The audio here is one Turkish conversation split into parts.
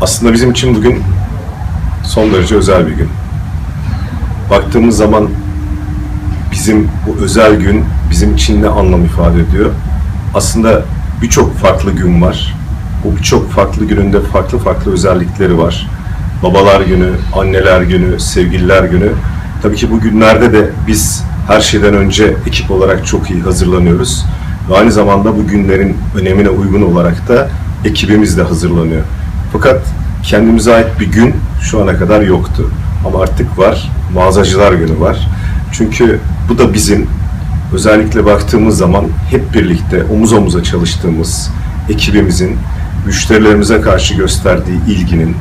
Aslında bizim için bugün son derece özel bir gün. Baktığımız zaman bizim bu özel gün bizim için ne anlam ifade ediyor? Aslında birçok farklı gün var. Bu birçok farklı gününde farklı farklı özellikleri var. Babalar günü, anneler günü, sevgililer günü. Tabii ki bu günlerde de biz her şeyden önce ekip olarak çok iyi hazırlanıyoruz. Ve aynı zamanda bu günlerin önemine uygun olarak da ekibimiz de hazırlanıyor. Fakat kendimize ait bir gün şu ana kadar yoktu. Ama artık var. Mağazacılar günü var. Çünkü bu da bizim özellikle baktığımız zaman hep birlikte omuz omuza çalıştığımız ekibimizin müşterilerimize karşı gösterdiği ilginin,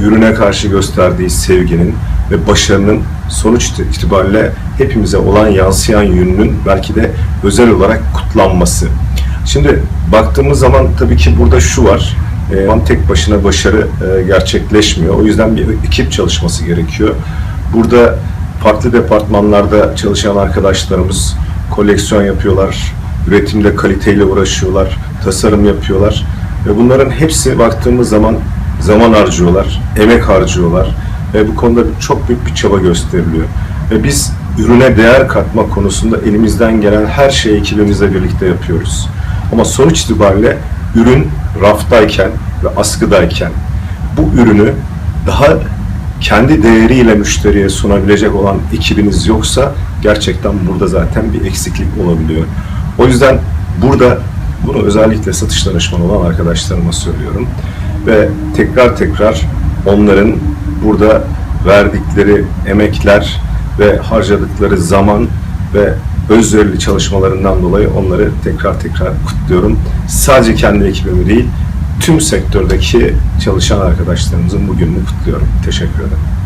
ürüne karşı gösterdiği sevginin ve başarının sonuç itibariyle hepimize olan yansıyan yönünün belki de özel olarak kutlanması. Şimdi baktığımız zaman tabii ki burada şu var. E, tek başına başarı e, gerçekleşmiyor. O yüzden bir ekip çalışması gerekiyor. Burada farklı departmanlarda çalışan arkadaşlarımız koleksiyon yapıyorlar, üretimde kaliteyle uğraşıyorlar, tasarım yapıyorlar ve bunların hepsi baktığımız zaman zaman harcıyorlar, emek harcıyorlar ve bu konuda çok büyük bir çaba gösteriliyor. Ve biz ürüne değer katma konusunda elimizden gelen her şeyi ekibimizle birlikte yapıyoruz. Ama sonuç itibariyle ürün raftayken ve askıdayken bu ürünü daha kendi değeriyle müşteriye sunabilecek olan ekibiniz yoksa gerçekten burada zaten bir eksiklik olabiliyor. O yüzden burada bunu özellikle satış danışmanı olan arkadaşlarıma söylüyorum. Ve tekrar tekrar onların burada verdikleri emekler ve harcadıkları zaman ve özverili çalışmalarından dolayı onları tekrar tekrar kutluyorum. Sadece kendi ekibimi değil, tüm sektördeki çalışan arkadaşlarımızın bugününü kutluyorum. Teşekkür ederim.